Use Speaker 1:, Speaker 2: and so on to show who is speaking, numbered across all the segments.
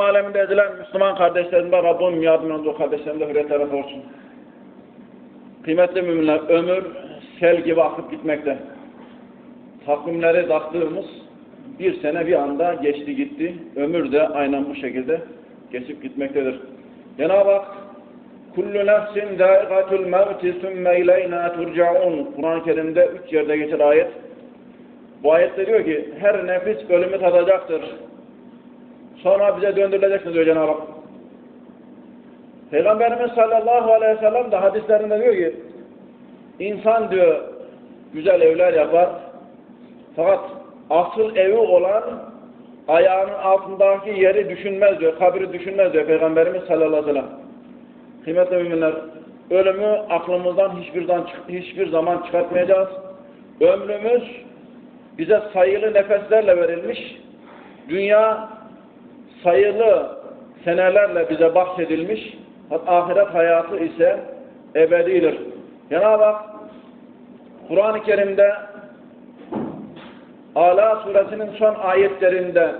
Speaker 1: aleminde ezilen Müslüman kardeşlerimde Rabbim yardımcı kardeşlerimde hürriyetlere kavuşsun. Kıymetli müminler, ömür sel gibi akıp gitmekte. Takvimleri taktığımız bir sene bir anda geçti gitti. Ömür de aynen bu şekilde geçip gitmektedir. Cenab-ı Hak Kullu nefsin zâikatul mevti sümme ileyna turcaun. Kur'an-ı Kerim'de üç yerde geçer ayet. Bu ayette diyor ki her nefis ölümü tadacaktır. Sonra bize döndürüleceksiniz diyor Cenab-ı Hak. Peygamberimiz sallallahu aleyhi ve sellem de hadislerinde diyor ki insan diyor güzel evler yapar fakat asıl evi olan ayağının altındaki yeri düşünmez diyor, kabri düşünmez diyor Peygamberimiz sallallahu aleyhi ve sellem. Kıymetli müminler, ölümü aklımızdan hiçbir zaman, hiçbir zaman çıkartmayacağız. Ömrümüz bize sayılı nefeslerle verilmiş. Dünya sayılı senelerle bize bahsedilmiş. Ahiret hayatı ise ebedidir. Cenab-ı Hak Kur'an-ı Kerim'de Ala suresinin son ayetlerinde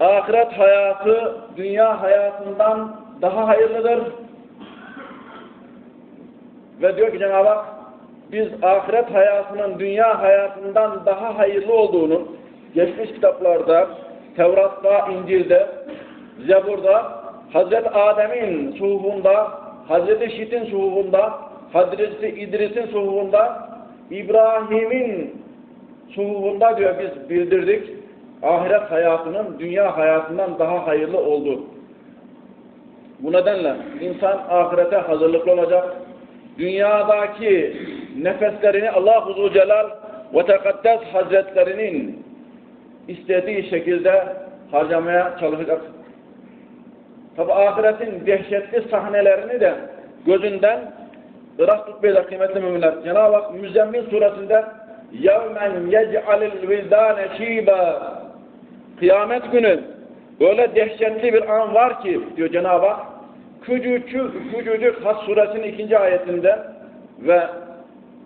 Speaker 1: ahiret hayatı dünya hayatından daha hayırlıdır. Ve diyor ki Cenab-ı Hak biz ahiret hayatının dünya hayatından daha hayırlı olduğunu geçmiş kitaplarda Tevrat'ta, İncil'de, Zebur'da, Hazreti Adem'in suhufunda, Hazreti Şit'in suhufunda, Hazreti İdris'in suhufunda, İbrahim'in suhufunda diyor biz bildirdik. Ahiret hayatının dünya hayatından daha hayırlı oldu. Bu nedenle insan ahirete hazırlıklı olacak. Dünyadaki nefeslerini Allah-u Celal ve Tekaddes Hazretlerinin istediği şekilde harcamaya çalışacak. Tabi ahiretin dehşetli sahnelerini de gözünden ırak tutmayacak kıymetli müminler. Cenab-ı Hak Müzzemmil suresinde يَوْمَنْ يَجْعَلِ الْوِلْدَانَ شِيبًا Kıyamet günü böyle dehşetli bir an var ki diyor Cenab-ı Hak küçücük, küçücük Has suresinin ikinci ayetinde ve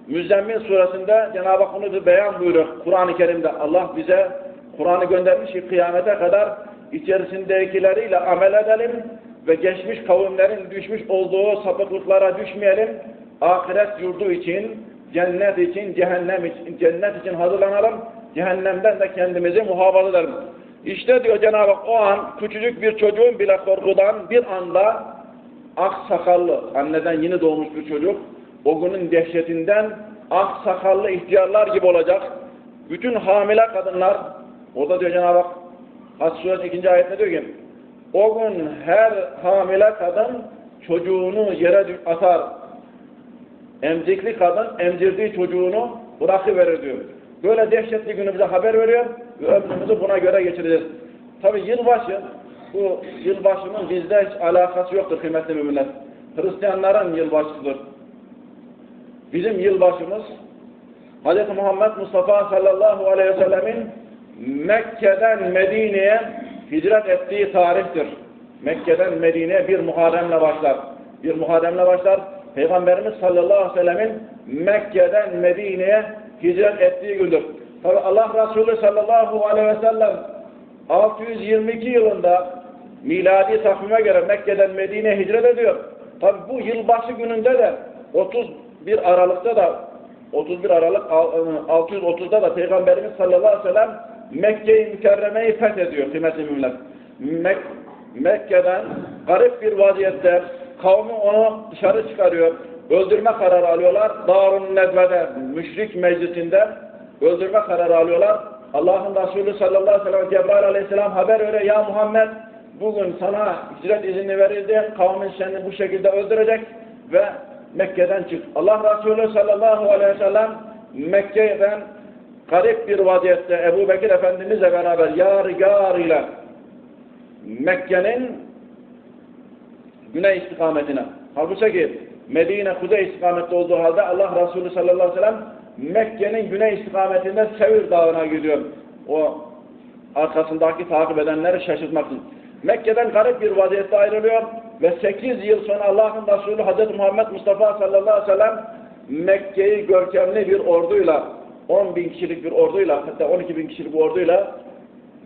Speaker 1: Müzzemmil suresinde Cenab-ı Hak bunu beyan buyuruyor Kur'an-ı Kerim'de. Allah bize Kur'an'ı göndermiş ki kıyamete kadar içerisindekileriyle amel edelim ve geçmiş kavimlerin düşmüş olduğu sapıklıklara düşmeyelim. Ahiret yurdu için, cennet için, cehennem için, cennet için hazırlanalım. Cehennemden de kendimizi muhafaza edelim. İşte diyor Cenab-ı Hak o an küçücük bir çocuğun bile korkudan bir anda ak sakallı, anneden yeni doğmuş bir çocuk, o günün dehşetinden ak sakallı ihtiyarlar gibi olacak. Bütün hamile kadınlar, orada diyor Cenab-ı Hak, Has Suresi ikinci ayette diyor ki, o gün her hamile kadın çocuğunu yere atar. Emzikli kadın emzirdiği çocuğunu bırakıverir diyor. Böyle dehşetli günü bize haber veriyor ve ömrümüzü buna göre geçireceğiz. Tabi yılbaşı, bu yılbaşının bizde hiç alakası yoktur kıymetli müminler. Hristiyanların yılbaşıdır. Bizim yılbaşımız Hz. Muhammed Mustafa sallallahu aleyhi ve sellemin Mekke'den Medine'ye hicret ettiği tarihtir. Mekke'den Medine'ye bir Muharrem'le başlar. Bir Muharrem'le başlar. Peygamberimiz sallallahu aleyhi ve sellemin Mekke'den Medine'ye hicret ettiği gündür. Tabi Allah Resulü sallallahu aleyhi ve sellem 622 yılında miladi takvime göre Mekke'den Medine'ye hicret ediyor. Tabi bu yılbaşı gününde de 31 Aralık'ta da 31 Aralık 630'da da Peygamberimiz sallallahu aleyhi ve sellem Mekke'yi mükerremeyi fethediyor kıymetli müminler. Mek Mekke'den garip bir vaziyette kavmi onu dışarı çıkarıyor. Öldürme kararı alıyorlar. Darun Nedve'de müşrik meclisinde öldürme kararı alıyorlar. Allah'ın Resulü sallallahu aleyhi ve sellem Cebrail aleyhisselam haber veriyor. Ya Muhammed bugün sana hicret izni verildi. Kavmin seni bu şekilde öldürecek ve Mekke'den çık. Allah Resulü sallallahu aleyhi ve sellem Mekke'den garip bir vaziyette Ebu Bekir Efendimizle beraber yar yar ile Mekke'nin güney istikametine. Halbuki Medine kuzey istikamette olduğu halde Allah Resulü sallallahu aleyhi ve sellem Mekke'nin güney istikametinde Sevir Dağı'na gidiyor. O arkasındaki takip edenleri şaşırtmak için. Mekke'den garip bir vaziyette ayrılıyor ve 8 yıl sonra Allah'ın Resulü Hz. Muhammed Mustafa sallallahu aleyhi ve sellem Mekke'yi görkemli bir orduyla 10 bin kişilik bir orduyla hatta 12 bin kişilik bir orduyla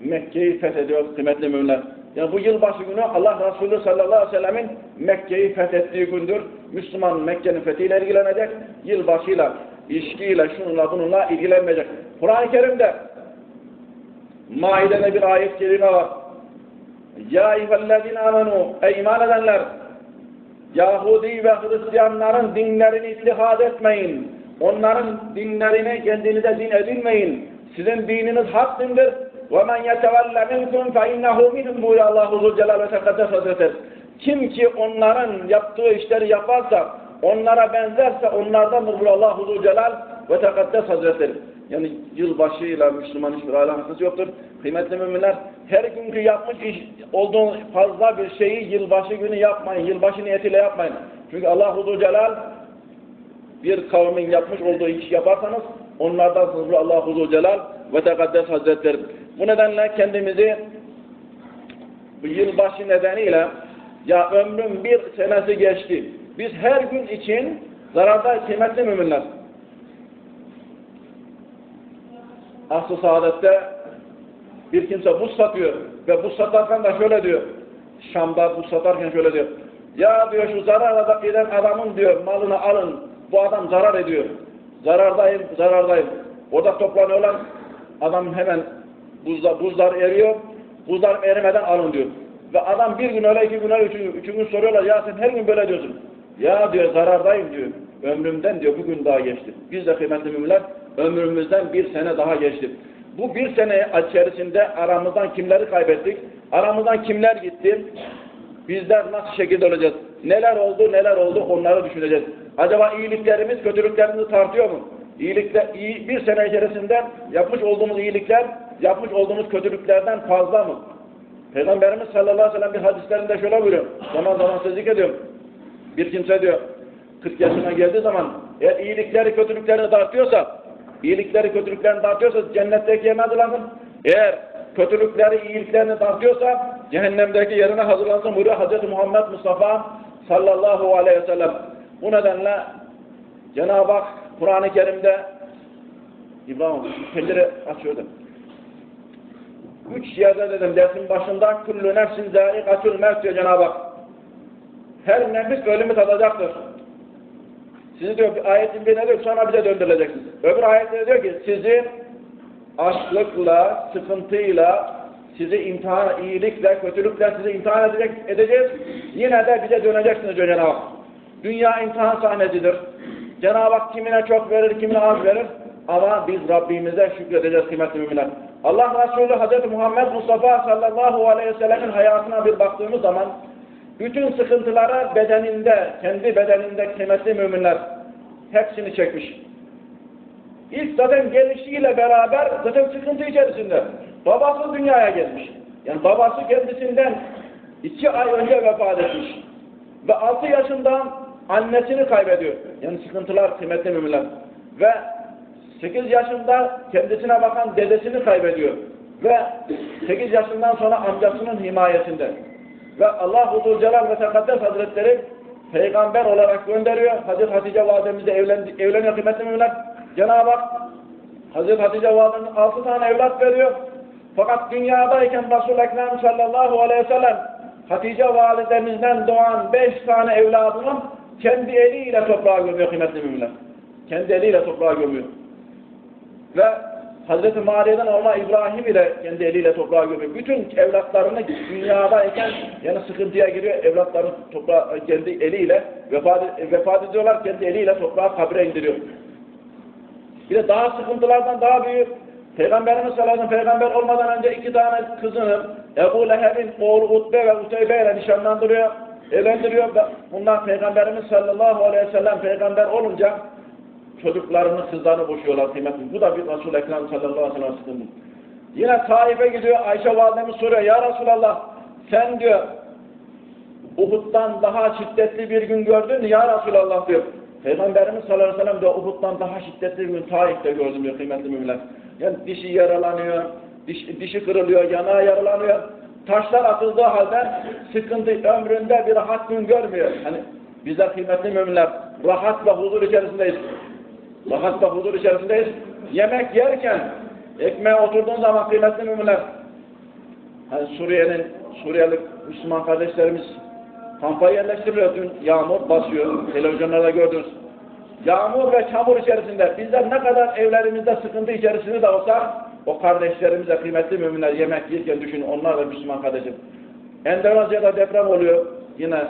Speaker 1: Mekke'yi fethediyor kıymetli müminler. Yani bu yılbaşı günü Allah Resulü sallallahu aleyhi ve sellemin Mekke'yi fethettiği gündür. Müslüman Mekke'nin fethiyle ilgilenecek. Yılbaşıyla, içkiyle, şununla bununla ilgilenmeyecek. Kur'an-ı Kerim'de Maide'de bir ayet kelime var. Ya eyyühellezine amenu ey iman edenler Yahudi ve Hristiyanların dinlerini ittihad etmeyin. Onların dinlerini kendinize din edinmeyin. Sizin dininiz hak dindir. وَمَنْ يَتَوَلَّ مِنْكُمْ فَاِنَّهُ مِنْهُمْ buyuruyor Allah-u Zülcelal ve Tekaddes Hazretleri. Kim ki onların yaptığı işleri yaparsa, onlara benzerse onlardandır buyuruyor Allah-u Zülcelal ve Tekaddes Hazretleri. Yani yılbaşıyla Müslüman hiçbir alakası yoktur. Kıymetli müminler, her günkü yapmış iş olduğu fazla bir şeyi yılbaşı günü yapmayın. Yılbaşı niyetiyle yapmayın. Çünkü Allah-u Zülcelal bir kavmin yapmış olduğu iş yaparsanız onlardan sınırlı Allah-u Zülcelal ve Tekaddes Hazretleri. Bu nedenle kendimizi bu yılbaşı nedeniyle ya ömrüm bir senesi geçti. Biz her gün için zararda kıymetli müminler. Aslı saadette bir kimse buz satıyor ve buz satarken de şöyle diyor. Şam'da buz satarken şöyle diyor. Ya diyor şu zarar eden adamın diyor malını alın. Bu adam zarar ediyor. Zarardayım, zarardayım. Orada toplanıyorlar. Adam hemen buzlar, buzlar eriyor. Buzlar erimeden alın diyor. Ve adam bir gün öyle, iki gün öyle, üç, üç gün soruyorlar. Ya sen her gün böyle diyorsun. Ya diyor zarardayım diyor. Ömrümden diyor bir gün daha geçti. Biz de kıymetli müminler ömrümüzden bir sene daha geçti. Bu bir sene içerisinde aramızdan kimleri kaybettik? Aramızdan kimler gitti? Bizler nasıl şekilde olacağız? Neler oldu, neler oldu onları düşüneceğiz. Acaba iyiliklerimiz kötülüklerimizi tartıyor mu? İyilikler, iyi, bir sene içerisinde yapmış olduğumuz iyilikler, yapmış olduğumuz kötülüklerden fazla mı? Peygamberimiz sallallahu aleyhi ve sellem bir hadislerinde şöyle buyuruyor. Zaman zaman sözlük ediyorum. Bir kimse diyor, 40 yaşına geldiği zaman eğer iyilikleri kötülüklerini tartıyorsa, iyilikleri kötülüklerini tartıyorsa cennetteki yerine hazırlansın. Eğer kötülükleri iyiliklerini tartıyorsa cehennemdeki yerine hazırlansın buyuruyor Hz. Muhammed Mustafa sallallahu aleyhi ve sellem. Bu nedenle Cenab-ı Hak Kur'an-ı Kerim'de İbrahim pencere açıyordu. Üç yerde dedim dersin başında kullu nefsin zâikatul mevt diyor Cenab-ı Hak. Her nefis ölümü tadacaktır. Sizi diyor bir ayetin birine diyor sonra bize döndürüleceksiniz. Öbür ayette diyor ki sizin açlıkla, sıkıntıyla, sizi imtihan, iyilikle, kötülükle sizi imtihan edecek, edeceğiz. Yine de bize döneceksiniz diyor Cenab-ı Hak. Dünya imtihan sahnesidir. Cenab-ı Hak kimine çok verir, kimine az verir. Ama biz Rabbimize şükredeceğiz kıymetli müminler. Allah Resulü Hz. Muhammed Mustafa sallallahu aleyhi ve sellemin hayatına bir baktığımız zaman bütün sıkıntılara bedeninde, kendi bedeninde kıymetli müminler hepsini çekmiş. İlk zaten gelişiyle beraber zaten sıkıntı içerisinde. Babası dünyaya gelmiş. Yani babası kendisinden iki ay önce vefat etmiş. Ve altı yaşından annesini kaybediyor. Yani sıkıntılar kıymetli müminler. Ve sekiz yaşında kendisine bakan dedesini kaybediyor. Ve sekiz yaşından sonra amcasının himayesinde. Ve Allah-u Zülcelal ve Tekaddes Hazretleri peygamber olarak gönderiyor. Hazreti Hatice validemizle evlendi, evleniyor kıymetli müminler. Cenab-ı Hak Hazreti Hatice validemiz altı tane evlat veriyor. Fakat dünyadayken Resul-i Ekrem sallallahu aleyhi ve sellem Hatice validemizden doğan beş tane evladının kendi eliyle toprağa gömüyor kıymetli müminler. Kendi eliyle toprağa gömüyor. Ve Hazreti Mariye'den olma İbrahim ile kendi eliyle toprağa gömüyor. Bütün evlatlarını dünyadayken yani sıkıntıya giriyor. Evlatlarını toprağa kendi eliyle vefat, vefat ediyorlar. Kendi eliyle toprağa kabre indiriyor. Bir de daha sıkıntılardan daha büyük. Peygamberimiz sallallahu aleyhi ve sellem peygamber olmadan önce iki tane kızını Ebu Leheb'in oğlu Utbe ve Uteybe ile nişanlandırıyor. Evlendiriyor. Bunlar Peygamberimiz sallallahu aleyhi ve sellem peygamber olunca çocuklarını, kızlarını boşuyorlar kıymetli. Bu da bir Resul-i Ekrem sallallahu aleyhi ve sellem. Yine Taif'e gidiyor. Ayşe validemiz soruyor. Ya Resulallah sen diyor Uhud'dan daha şiddetli bir gün gördün? Ya Resulallah diyor. Peygamberimiz sallallahu aleyhi ve sellem diyor Uhud'dan daha şiddetli bir Taif'te gördüm diyor kıymetli müminler. Yani dişi yaralanıyor, diş, dişi kırılıyor, yanağı yaralanıyor. Taşlar atıldığı halde sıkıntı ömründe bir rahat gün görmüyor. Hani bizler kıymetli müminler rahat ve huzur içerisindeyiz. Rahat ve huzur içerisindeyiz. Yemek yerken ekmeğe oturduğun zaman kıymetli müminler hani Suriye'nin Suriyeli Müslüman kardeşlerimiz kampa yerleştiriliyor. Dün yağmur basıyor. Televizyonlarda gördünüz. Yağmur ve çamur içerisinde bizler ne kadar evlerimizde sıkıntı içerisinde de olsak o kardeşlerimize kıymetli müminler yemek yerken düşünün onlar da Müslüman kardeşim. Endonezya'da deprem oluyor. Yine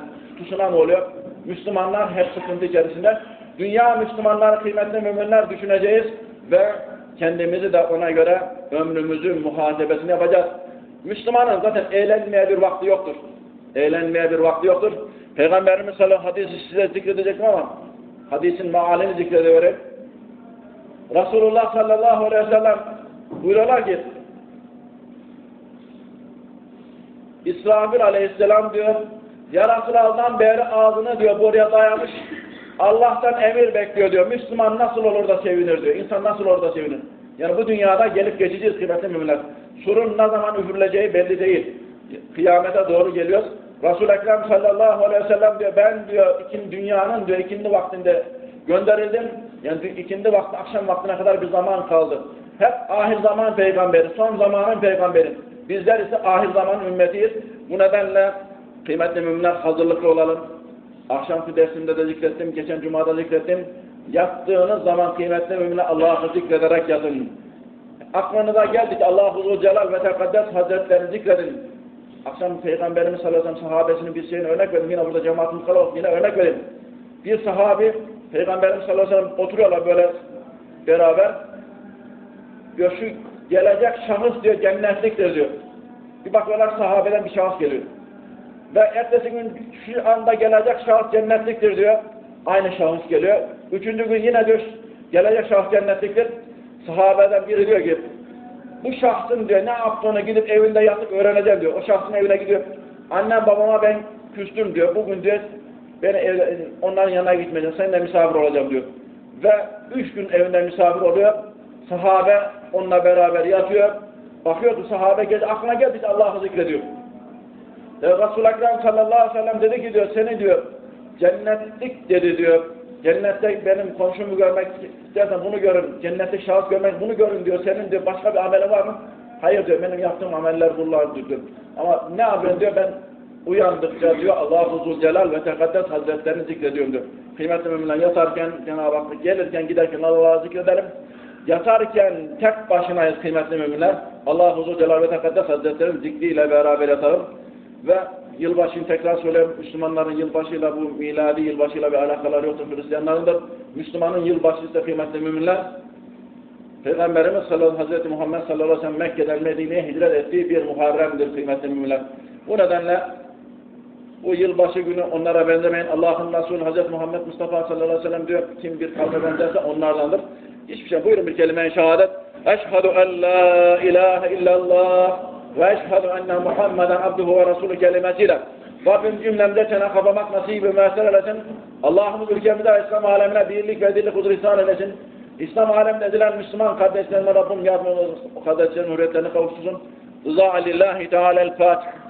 Speaker 1: tsunami oluyor. Müslümanlar hep sıkıntı içerisinde. Dünya Müslümanları kıymetli müminler düşüneceğiz ve kendimizi de ona göre ömrümüzün muhasebesini yapacağız. Müslümanın zaten eğlenmeye bir vakti yoktur. Eğlenmeye bir vakti yoktur. Peygamberimiz sallallahu aleyhi ve sellem hadisi size zikredecektim ama hadisin mealini zikrediyorum. Resulullah sallallahu aleyhi ve sellem buyuruyorlar ki İsrafil aleyhisselam diyor yarasılaldan beri ağzını diyor buraya dayamış Allah'tan emir bekliyor diyor. Müslüman nasıl olur da sevinir diyor. İnsan nasıl olur da sevinir. Yani bu dünyada gelip geçeceğiz kıymetli müminler. Surun ne zaman üfürüleceği belli değil. Kıyamete doğru geliyoruz. Resul-i Ekrem sallallahu aleyhi ve sellem diyor ben diyor ikin, dünyanın diyor ikindi vaktinde gönderildim. Yani ikindi vakti akşam vaktine kadar bir zaman kaldı. Hep ahir zaman peygamberi, son zamanın peygamberi. Bizler ise ahir zaman ümmetiyiz. Bu nedenle kıymetli müminler hazırlıklı olalım. Akşamki dersimde de zikrettim, geçen cumada zikrettim. Yattığınız zaman kıymetli müminler Allah'ı zikrederek yatın. Aklınıza geldi ki Allah-u Celal ve Tekaddes Hazretlerini zikredin. Akşam Peygamberimiz sallallahu aleyhi ve sellem sahabesinin bir şeyine örnek verin. Yine burada cemaatimiz kalabalık yine örnek verin. Bir sahabi Peygamberimiz sallallahu aleyhi ve sellem oturuyorlar böyle beraber. Diyor şu gelecek şahıs diyor cennetliktir diyor. Bir bakıyorlar sahabeden bir şahıs geliyor. Ve ertesi gün şu anda gelecek şahıs cennetliktir diyor. Aynı şahıs geliyor. Üçüncü gün yine diyor gelecek şahıs cennetliktir. Sahabeden biri diyor ki bu şahsın diyor ne yaptığını gidip evinde yatıp öğreneceğim diyor. O şahsın evine gidiyor. Annem babama ben küstüm diyor. Bugün diyor ben evde, onların yanına gitmeyeceğim. Seninle misafir olacağım diyor. Ve üç gün evinde misafir oluyor. Sahabe onunla beraber yatıyor. Bakıyor ki sahabe gece aklına geldi Allah'ı zikrediyor. Resul-i Ekrem sallallahu aleyhi ve sellem dedi ki diyor seni diyor cennetlik dedi diyor. Cennette benim komşumu görmek istersen bunu görün. Cennette şahıs görmek bunu görün diyor. Senin diyor başka bir ameli var mı? Hayır diyor benim yaptığım ameller bunlardır diyor. Ama ne yapıyorsun diyor ben uyandıkça diyor Allah-u Zülcelal ve Tekaddes Hazretlerini zikrediyorum diyor. Kıymetli müminler yatarken Cenab-ı Hak gelirken giderken Allah'ı zikredelim. Yatarken tek başınayız kıymetli müminler. Allah-u Zülcelal ve Tekaddes Hazretlerini zikriyle beraber yatalım. Ve yılbaşını tekrar söyleyeyim. Müslümanların yılbaşıyla bu miladi yılbaşıyla bir alakaları yoktur. Hristiyanlarındır. Müslümanın yılbaşı ise kıymetli müminler. Peygamberimiz sallallahu Hazreti Muhammed sallallahu aleyhi ve sellem Mekke'den Medine'ye hicret ettiği bir Muharrem'dir kıymetli müminler. Bu nedenle bu yılbaşı günü onlara benzemeyin. Allah'ın Resulü Hazreti Muhammed Mustafa sallallahu aleyhi ve sellem diyor kim bir kavme benzerse onlardandır. Hiçbir şey. Buyurun bir kelime-i şehadet. Eşhedü en la ilahe illallah ve eşhedü enne Muhammeden abduhu ve resulü kelimesiyle Rabbim cümlemde çene kapamak nasip ve müessir eylesin. Allah'ımız ülkemize İslam alemine birlik ve dirlik hudur ihsan eylesin. İslam aleminde edilen Müslüman kardeşlerime Rabbim yardımcı kardeşlerin hürriyetlerini kavuştursun. Rıza lillahi teala'l-Fatiha.